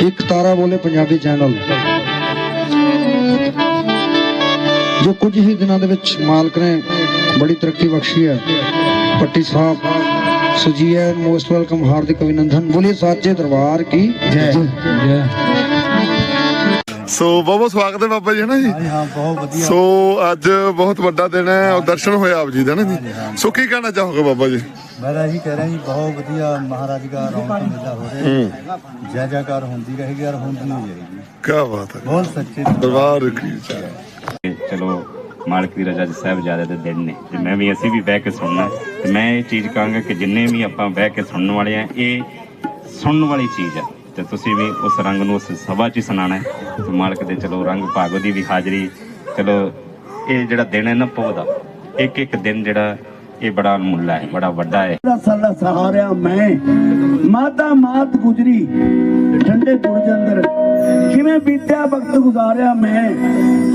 ਇੱਕ ਤਾਰਾ ਬੋਲੇ ਪੰਜਾਬੀ ਚੈਨਲ। ਜੋ ਕੁਝ ਹੀ ਦਿਨਾਂ ਦੇ ਵਿੱਚ ਮਾਲਕ ਨੇ ਬੜੀ ਤਰੱਕੀ ਬਖਸ਼ੀ ਹੈ। ਪੱਟੀ ਸਾਹਿਬ ਸੁਜੀ ਹੈ ਮੋਸਟ ਵੈਲਕਮ ਹਾਰਦਿਕ ਅਭਿਨੰਦਨ। ਬੋਲੇ ਸਾਚੇ ਦਰਬਾਰ ਕੀ? ਜੈ। ਸੋ ਬਹੁਤ ਬਹੁਤ ਸਵਾਗਤ ਹੈ ਬਾਬਾ ਜੀ ਹੈ ਨਾ ਜੀ? ਹਾਂ ਬਹੁਤ ਵਧੀਆ। ਸੋ ਅੱਜ ਬਹੁਤ ਵੱਡਾ ਦਿਨ ਹੈ ਔਰ ਦਰਸ਼ਨ ਹੋਏ ਆਪ ਜੀ ਦਾ ਨਾ ਜੀ? ਸੋ ਕੀ ਕਹਿਣਾ ਚਾਹੋਗੇ ਬਾਬਾ ਜੀ? ਮੈਂ ਤਾਂ ਇਹੀ ਕਹਿ ਰਿਹਾ ਜੀ ਬਹੁਤ ਵਧੀਆ ਮਹਾਰਾਜ ਦਾ ਰੌਣਕ ਮੇਲਾ ਹੋ ਰਿਹਾ ਜੈ ਜੈਕਾਰ ਹੁੰਦੀ ਰਹੇਗੀ ਔਰ ਹੁੰਦੀ ਹੀ ਜਾਏਗੀ ਕੀ ਬਾਤ ਹੈ। ਬਹੁਤ ਸੱਚੇ ਦਰਬਾਰ ਕੀ ਜੈ। ਚਲੋ ਮਾਲਕ ਦੀ ਰਜ਼ਾ ਦੇ ਸਾਹਿਬਜ਼ਾਦੇ ਦੇ ਦਿਨ ਨੇ। ਤੇ ਮੈਂ ਵੀ ਅਸੀਂ ਵੀ ਬਹਿ ਕੇ ਸੁਣਨਾ ਤੇ ਮੈਂ ਇਹ ਚੀਜ਼ ਕਹਾਂਗਾ ਕਿ ਜਿੰਨੇ ਵੀ ਆਪਾਂ ਬਹਿ ਕੇ ਸੁਣਨ ਵਾਲੇ ਆ ਇਹ ਸੁਣਨ ਵਾਲੀ ਚੀਜ਼ ਆ ਤੇ ਤੁਸੀਂ ਵੀ ਉਸ ਰੰਗ ਨੂੰ ਉਸ ਸਭਾ 'ਚ ਹੀ ਸੁਣਾਉਣਾ ਹੈ। ਤੇ ਮਾਲਕ ਦੇ ਚਲੋ ਰੰਗ ਭਾਗ ਦੀ ਵੀ ਹਾਜ਼ਰੀ, ਚਲੋ ਇਹ ਜਿਹੜਾ ਦਿਨ ਹੈ ਨਾ ਪੋ ਦਾ, ਇੱਕ ਇੱਕ ਦਿਨ ਜਿਹੜਾ ਇਹ ਬੜਾ ਅਨਮੁੱਲਾ ਹੈ, ਬੜਾ ਵੱਡਾ ਹੈ। ਦਾ ਸਹਾਰਿਆ ਮੈਂ ਮਾਤਾ ਮਾਤ ਗੁਜਰੀ, ਠੰਡੇ ਬੁਰਜ ਅੰਦਰ ਕਿਵੇਂ ਬੀਤਿਆ ਵਕਤ ਗੁਜ਼ਾਰਿਆ ਮੈਂ?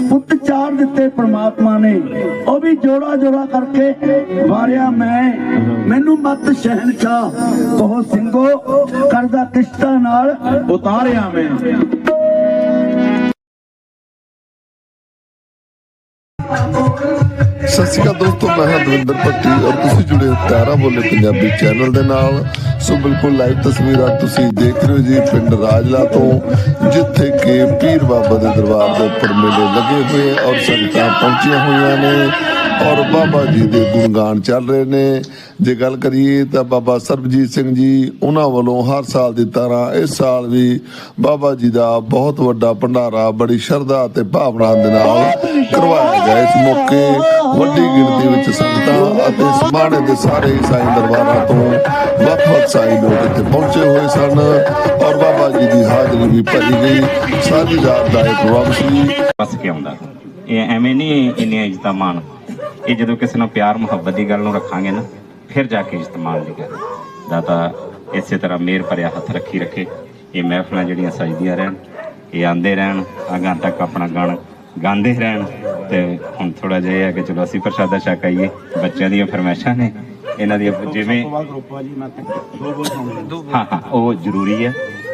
ਪੁੱਤ ਚਾਰ ਦਿੱਤੇ ਪ੍ਰਮਾਤਮਾ ਨੇ। ਉਹ ਵੀ ਜੋੜਾ ਜੋੜਾ ਕਰਕੇ ਵਾਰਿਆ ਮੈਂ। ਮੈਨੂੰ ਮਤ ਸ਼ਹਿਨशाह ਕਹੋ, ਸਿੰਘੋ ਕਰਦਾ ਕਿਸ਼ਤਾਂ ਨਾਲ ਉਤਾਰਿਆ ਮੈਂ। ਸਤਿ ਸ਼੍ਰੀ ਅਕਾਲ ਦੋਸਤੋ, ਮੈਂ ਹਾਂ ਦਵਿੰਦਰ ਭੱਟੀ ਔਰ ਤੁਸੀਂ ਜੁੜੇ ਹੋ ਤਾਰਾ ਬੋਲੇ ਪੰਜਾਬੀ ਚੈਨਲ ਦੇ ਨਾਲ। ਸੋ ਬਿਲਕੁਲ ਲਾਈਵ ਤਸਵੀਰਾਂ ਤੁਸੀਂ ਦੇਖ ਰਹੇ ਹੋ ਜੀ ਪਿੰਡ ਰਾਜਲਾ ਤੋਂ, ਜਿੱਥੇ ਕਿ ਪੀਰ ਬਾਬਾ ਦੇ ਦਰਬਾਰ ਦੇ ਉੱਪਰ ਮੇਲੇ ਲੱਗੇ ਹੋਏ ਔਰ ਸੰਗਤਾਂ ਪਹੁੰਚੀਆਂ ਹੋਈਆਂ ਨੇ। ਔਰ ਬਾਬਾ ਜੀ ਦੇ ਗੁਣਗਾਨ ਚੱਲ ਰਹੇ ਨੇ। ਜੇ ਗੱਲ ਕਰੀਏ ਤਾਂ ਬਾਬਾ ਸਰਬਜੀਤ ਸਿੰਘ ਜੀ, ਉਹਨਾਂ ਵੱਲੋਂ ਹਰ ਸਾਲ ਦੀ ਤਰ੍ਹਾਂ ਇਸ ਸਾਲ ਵੀ ਬਾਬਾ ਜੀ ਦਾ ਬਹੁਤ ਵੱਡਾ ਭੰਡਾਰਾ, ਬੜੀ ਸ਼ਰਧਾ ਤੇ ਭਾਵਨਾ ਦੇ ਨਾਲ ਕਰਵਾਇਆ ਗਿਆ। ਇਸ ਮੌਕੇ ਵੱਡੀ ਗਿਣਤੀ ਵਿੱਚ ਸੰਗਤਾਂ ਅਤੇ ਸਮਾਣੇ ਦੇ ਸਾਰੇ ਈਸਾਈ ਦਰਬਾਰਾਂ ਤੋਂ ਵੱਖ-ਵੱਖ ਸਾਈ ਲੋਕ ਇੱਥੇ ਪਹੁੰਚੇ ਹੋਏ ਸਨ ਔਰ ਬਾਬਾ ਜੀ ਦੀ ਹਾਜ਼ਰੀ ਵੀ ਭਰੀ ਗਈ। ਸਾਰੀ ਰਾਤ ਦਾ ਇੱਕ ਪ੍ਰੋਗਰਾਮ ਸੀ। ਵਸ ਕੇ ਆਉਂਦਾ ਇਹ ਐਵੇਂ ਨਹੀਂ ਇੰਨੀਆਂ ਇੱਜ਼ਤਾਂ ਮਾਣ। ਇਹ ਜਦੋਂ ਕਿਸੇ ਨਾਲ ਪਿਆਰ ਮੁਹੱਬਤ ਦੀ ਗੱਲ ਨੂੰ ਰੱਖਾਂਗੇ ਨਾ ਫਿਰ ਜਾ ਕੇ ਇੱਜ਼ਤ ਮਾਣ ਦੀ ਗੱਲ ਦਾਤਾ ਇਸੇ ਤਰ੍ਹਾਂ ਮੇਰ ਭਰਿਆ ਹੱਥ ਰੱਖੀ ਰੱਖੇ। ਇਹ ਮਹਿਫਲਾਂ ਜਿਹੜੀਆਂ ਸਜਦੀਆਂ ਰਹਿਣ ਇਹ ਆਂਦੇ ਰਹਿਣ ਅਗਾਂ ਤੱਕ ਆਪਣਾ ਗਾਣ ਗਾਉਂਦੇ ਰਹਿਣ। ਤੇ ਹੁਣ ਥੋੜਾ ਜਿਹਾ ਇਹ ਹੈ ਕਿ ਚਲੋ ਅਸੀਂ ਪ੍ਰਸ਼ਾਦਾ ਛਕ ਆਈਏ ਬੱਚਿਆਂ ਦੀਆਂ ਫਰਮਾਇਸ਼ਾਂ ਨੇ। ਇਹਨਾਂ ਦੀਆਂ ਜਿਵੇਂ ਹਾਂ ਹਾਂ ਉਹ ਜ਼ਰੂਰੀ ਹੈ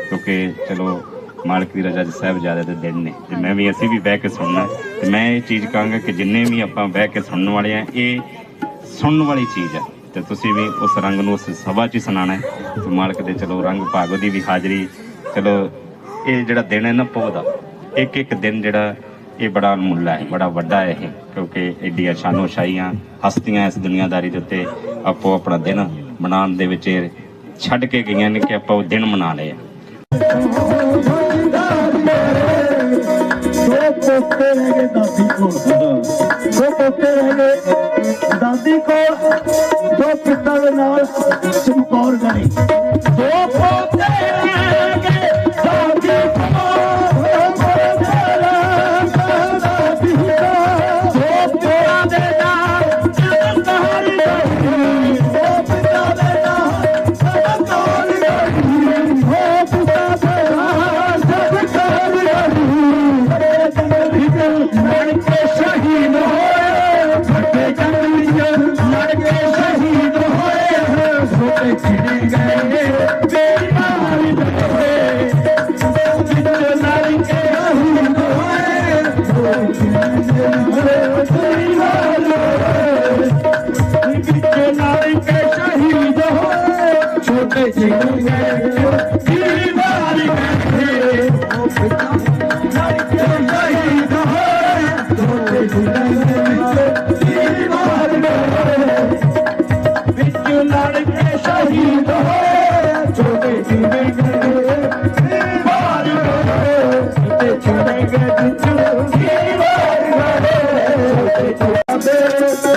ਕਿਉਂਕਿ ਚਲੋ ਮਾਲਕ ਦੀ ਰਜ਼ਾ ਦੇ ਸਾਹਿਬਜ਼ਾਦੇ ਦੇ ਦਿਨ ਨੇ। ਤੇ ਮੈਂ ਵੀ ਅਸੀਂ ਵੀ ਬਹਿ ਕੇ ਸੁਣਨਾ। ਤੇ ਮੈਂ ਇਹ ਚੀਜ਼ ਕਹਾਂਗਾ ਕਿ ਜਿੰਨੇ ਵੀ ਆਪਾਂ ਬਹਿ ਕੇ ਸੁਣਨ ਵਾਲੇ ਆ, ਇਹ ਸੁਣਨ ਵਾਲੀ ਚੀਜ਼ ਹੈ ਤੇ ਤੁਸੀਂ ਵੀ ਉਸ ਰੰਗ ਨੂੰ ਉਸ ਸਭਾ 'ਚ ਹੀ ਸੁਣਾਉਣਾ ਹੈ। ਤੇ ਮਾਲਕ ਦੇ ਚਲੋ ਰੰਗ ਭਾਗ ਦੀ ਵੀ ਹਾਜ਼ਰੀ, ਚਲੋ ਇਹ ਜਿਹੜਾ ਦਿਨ ਹੈ ਨਾ ਪੋ ਦਾ, ਇੱਕ ਇੱਕ ਦਿਨ ਜਿਹੜਾ ਇਹ ਬੜਾ ਅਨਮੁੱਲਾ ਹੈ, ਬੜਾ ਵੱਡਾ ਹੈ ਇਹ, ਕਿਉਂਕਿ ਐਡੀਆਂ ਸ਼ਾਨੋ ਸ਼ਾਹੀਆਂ ਹਸਤੀਆਂ ਇਸ ਦੁਨੀਆਦਾਰੀ ਦੇ ਉੱਤੇ ਆਪੋ ਆਪਣਾ ਦਿਨ ਮਨਾਉਣ ਦੇ ਵਿੱਚ ਇਹ ਛੱਡ ਕੇ ਗਈਆਂ ਨੇ ਕਿ ਆਪਾਂ ਉਹ ਦਿਨ ਮਨਾ ਲਏ ਆ। ਪੋਤੇ ਰਹਿ ਗਏ ਦਾਦੀ ਕੋਲ ਦੋ ਪੋਤੇ ਰਹਿ ਗਏ ਦਾਦੀ ਕੋਲ ਦੋ ਪਿਤਾ ਦੇ ਨਾਲ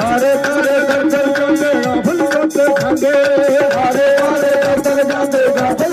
ਸਾਰੇ ਸਾਰੇ ਦਰਦਰ ਕੰਦੇ ਰਾਫਲ ਕੰਦੇ ਖਾਂਦੇ ਸਾਰੇ ਸਾਰੇ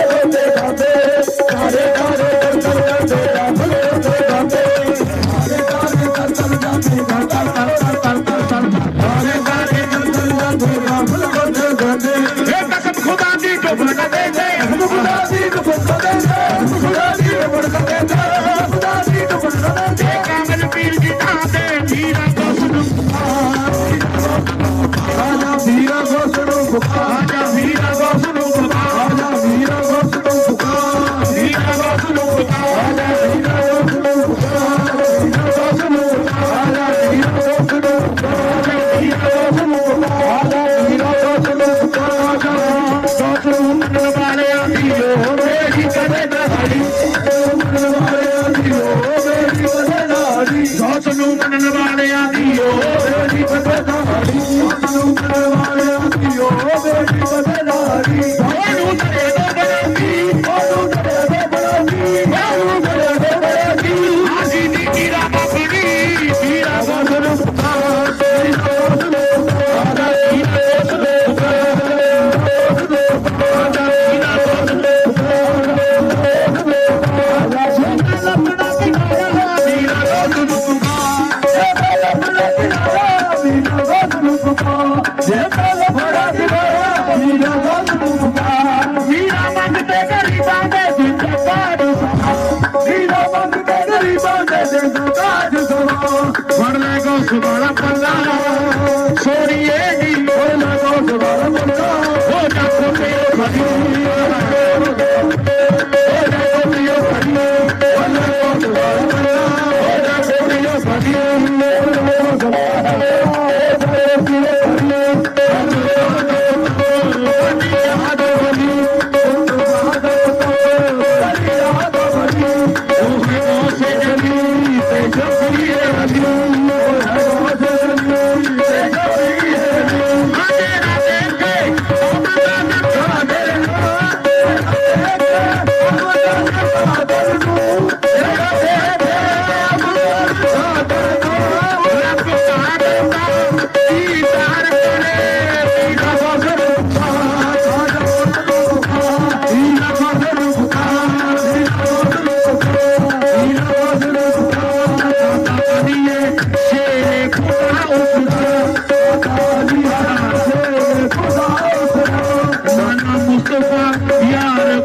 Come on,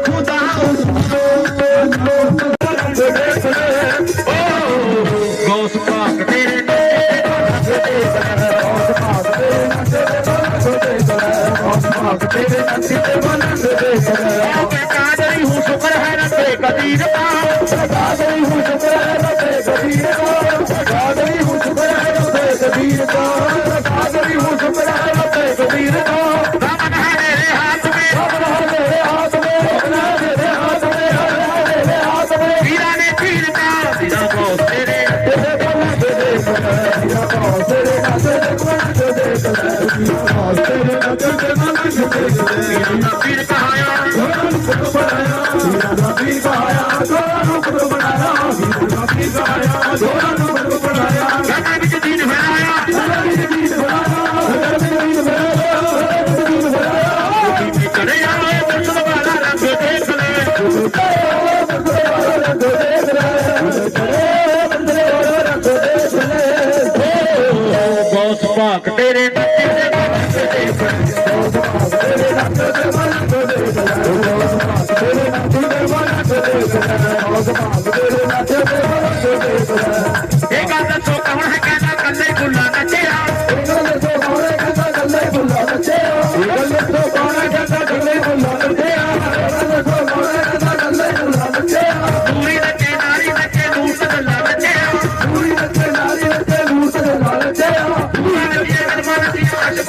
खुदा পাক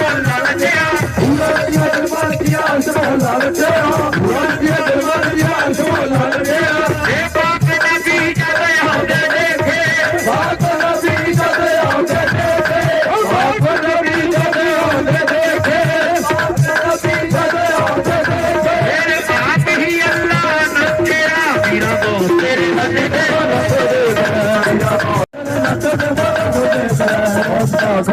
Thank you.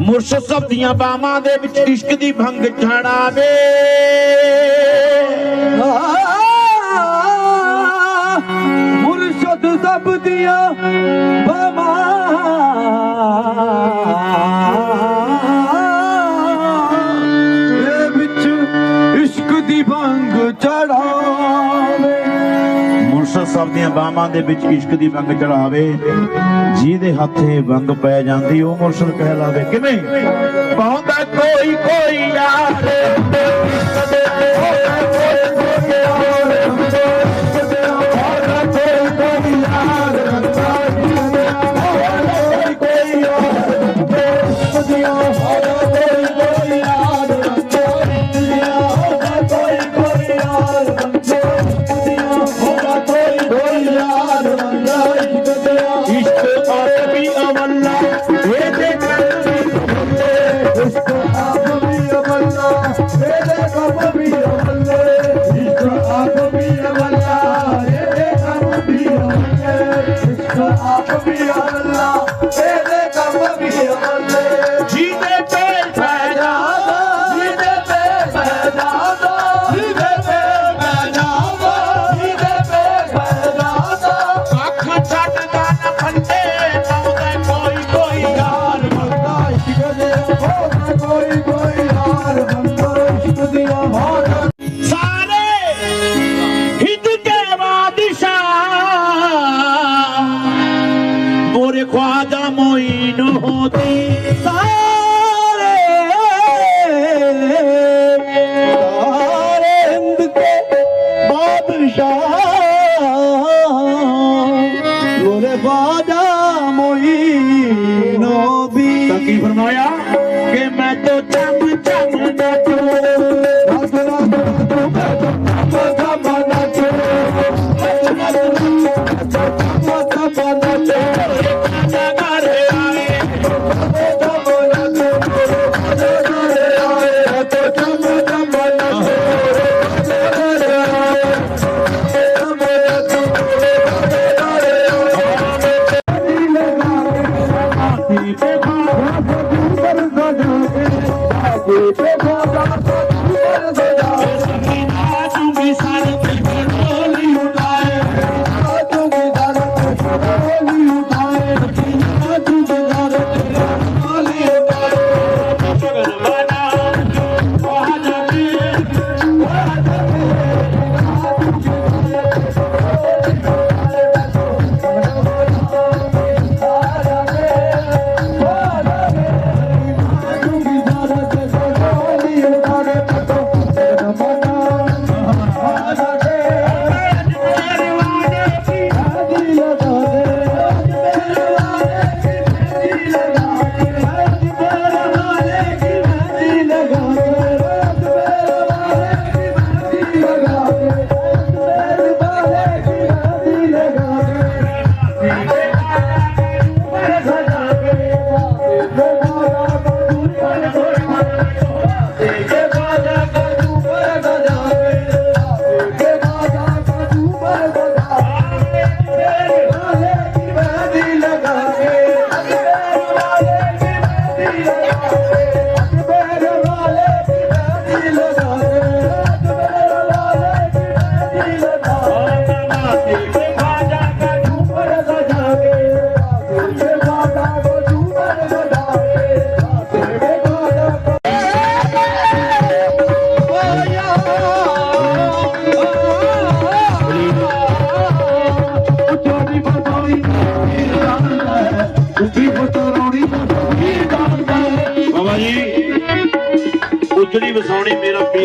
ਮੁਰਸ਼ਦ ਸਾਹਿਬ ਦੀਆਂ ਬਾਹਾਂ ਦੇ ਵਿੱਚ ਇਸ਼ਕ ਦੀ ਭੰਗ ਛੜਾਵੇ ਮੁਰਸ਼ਦ ਸਾਹਿਬ ਦੀਆਂ ਦੀਆਂ ਬਾਹਾਂ ਦੇ ਵਿੱਚ ਇਸ਼ਕ ਦੀ ਵੰਗ ਚੜਾਵੇ, ਜਿਹਦੇ ਹੱਥੇ ਵੰਗ ਪੈ ਜਾਂਦੀ, ਉਹ ਮੁਰਸ਼ਦ ਕਹਿਲਾਵੇ। ਕਿਵੇਂ? ਪਾਉਂਦਾ ਕੋਈ ਕੋਈ ਯਾਰ ਤੇ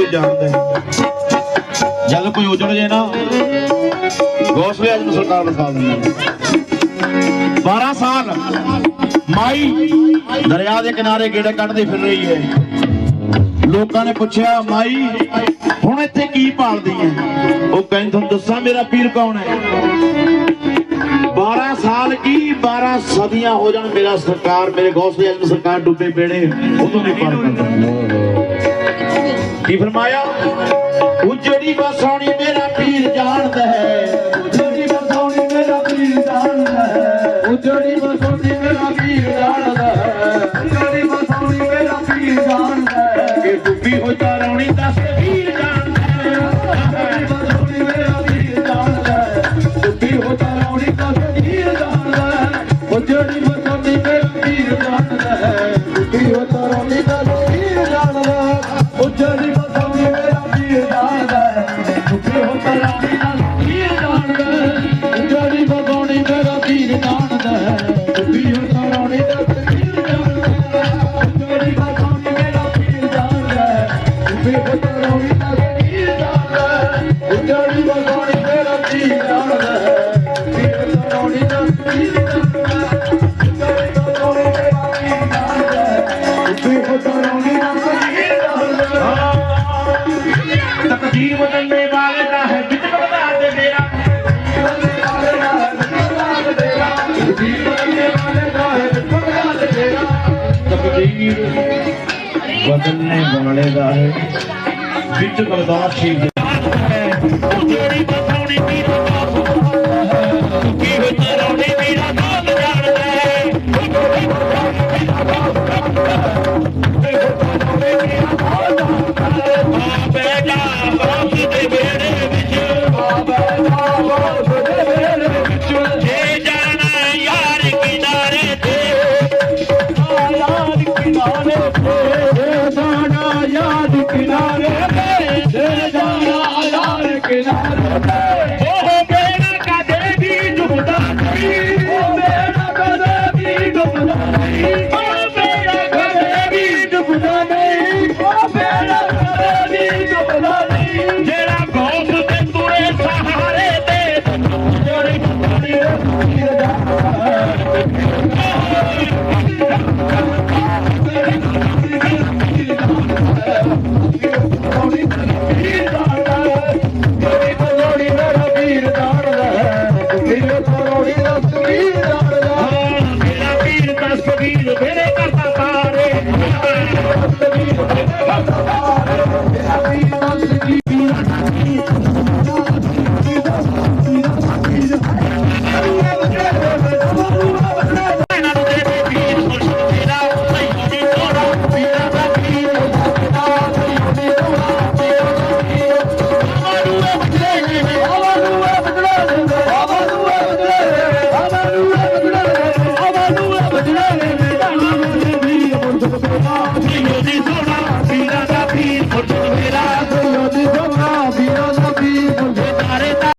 ਕੋਈ ਜਾਣਦਾ ਜਦ ਕੋਈ ਉਜੜ ਜੇ ਨਾ ਗੌਸਵੇ ਆਜਮ ਸਰਕਾਰ ਵਸਾ ਦਿੰਦੀ 12 ਸਾਲ ਮਾਈ ਦਰਿਆ ਦੇ ਕਿਨਾਰੇ ਗੇੜੇ ਕੱਢਦੀ ਫਿਰ ਰਹੀ ਹੈ। ਲੋਕਾਂ ਨੇ ਪੁੱਛਿਆ, ਮਾਈ, ਹੁਣ ਇੱਥੇ ਕੀ ਪਾਲਦੀ ਹੈ? ਉਹ ਕਹਿੰਦੇ, ਤੁਹਾਨੂੰ ਦੱਸਾਂ ਮੇਰਾ ਪੀਰ ਕੌਣ ਹੈ? ਸਾਲ ਕੀ 12 ਸਦੀਆਂ ਹੋ ਜਾਣ ਮੇਰਾ ਸਰਕਾਰ, ਮੇਰੇ ਗੌਸਲੇ ਅਜਮ ਸਰਕਾਰ ਡੁੱਬੇ ਬੇੜੇ ਉਦੋਂ ਨਹੀਂ ਪਾਰ ਕਰਦਾ ਕੀ ਫਰਮਾਇਆ? ਉਜੜੀ ਬਸਾਣੀ ਮੇਰਾ ਪੀਰ ਜਾਣਦਾ ਹੈ। ਬਰਨਾਲੇ ਦਾ ਹੈ। ਵਿੱਚ ਗੁਰਦਾਸ ਸ਼ੀਰ